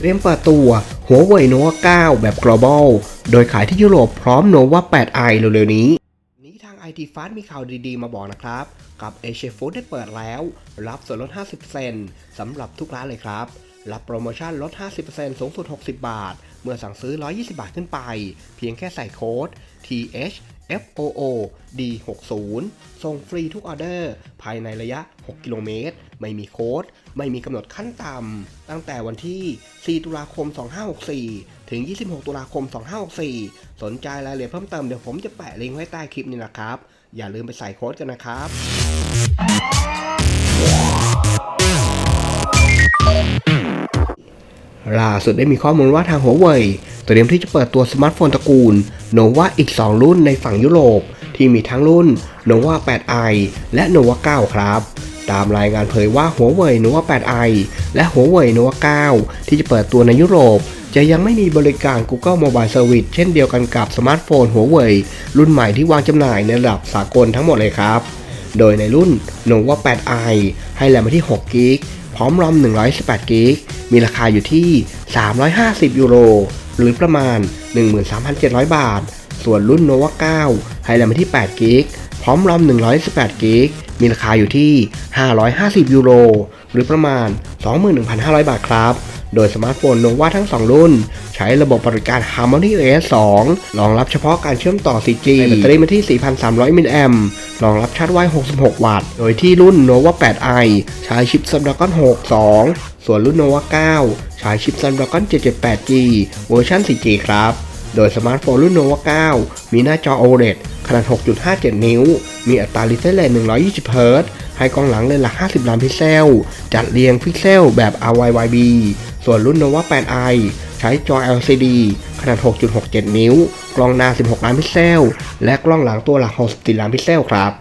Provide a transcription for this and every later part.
เตรียมเปิดตัวหัวเว่ยโนวา9 แบบ global โดยขายที่ยุโรปพร้อมโนวา 8i เร็วๆนี้ นี้ทาง IT Fast มีข่าวดีๆ มาบอกนะครับ กับ Asia Food ได้เปิดแล้ว รับส่วนลด 50%สำหรับทุกร้านเลยครับ รับโปรโมชั่นลด 50%สูงสุด 60 บาท เมื่อสั่งซื้อ 120 บาทขึ้นไป เพียงแค่ใส่โค้ด TH FOO D60 ส่งฟรีทุกออเดอร์ ภายในระยะ 6 กิโลเมตร ไม่มีโค้ด ไม่มีกำหนดขั้นต่ำ ตั้งแต่วันที่ 4 ตุลาคม 2564 ถึง 26 ตุลาคม 2564 สนใจรายละเอียดเพิ่มเติมเดี๋ยวผมจะแปะลิงก์ไว้ใต้คลิปนี้นะครับ อย่าลืมไปใส่โค้ดกันนะครับ ล่าสุดได้มีข้อมูลว่าทางหัวเว่ยเตรียมที่จะเปิดตัวสมาร์ทโฟนตระกูล Nova อีก 2 รุ่นในฝั่งยุโรป ที่มีทั้งรุ่น Nova 8i และ Nova 9ครับ ตามรายงานเผยว่าหัวเว่ย Nova 8i และหัวเว่ย Nova 9ที่จะเปิดตัวในยุโรป จะยังไม่มีบริการ Google Mobile Service เช่นเดียวกันกับสมาร์ทโฟนหัวเว่ยรุ่นใหม่ที่วางจำหน่ายในระดับสากลทั้งหมดเลยครับ โดยในรุ่น Nova 8i ให้แรมที่6กิก พร้อมรอม 118 กิก มีราคาอยู่ที่ 350 ยูโร หรือประมาณ 13,700 บาท ส่วนรุ่น Nova 9ให้แรมที่ 8 กิก พร้อมรอม 118 กิก มีราคาอยู่ที่ 550 ยูโร หรือประมาณ 21,500 บาทครับ โดยสมาร์ทโฟนโนวาทั้ง 2 รุ่น ใช้ระบบบริการ Harmony OS 2 รองรับเฉพาะการเชื่อมต่อ 4G ในแบตเตอรี่มาที่ 4,300 มิลลิแอมป์รองรับชาร์จไว 66 วัตต์ โดยที่รุ่น Nova 8i ใช้ชิป Snapdragon 62 ส่วนรุ่น Nova 9 ใช้ชิป Snapdragon 778G เวอร์ชัน 4G ครับโดยสมาร์ทโฟนรุ่น Nova 9 มีหน้าจอ OLED ขนาด 6.57 นิ้ว มีอัตรา refresh rate 120 Hz ให้กล้องหลังเลนส์ละ50 ล้านพิกเซล จัดเรียงพิกเซลแบบ RYYB ส่วนรุ่น Nova 8i ใช้จอ LCD ขนาด 6.67 นิ้ว กล้องหน้า 16 ล้านพิกเซล และกล้องหลังตัวหลัก 64 ล้านพิกเซลครับ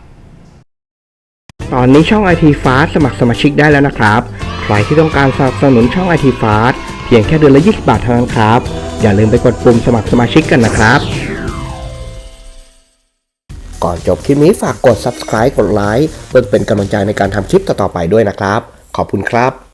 ตอนนี้ช่อง IT Fast สมัครสมาชิกได้แล้วนะครับ ใครที่ต้องการสนับสนุนช่อง IT Fast เพียงแค่เดือนละ 20 บาทเท่านั้นครับ อย่าลืมไปกดปุ่มสมัครสมาชิกกันนะครับก่อนจบคลิปนี้ฝากกด subscribe กดไลค์เพื่อเป็นกำลังใจในการทำคลิปต่อๆไปด้วยนะครับ ขอบคุณครับ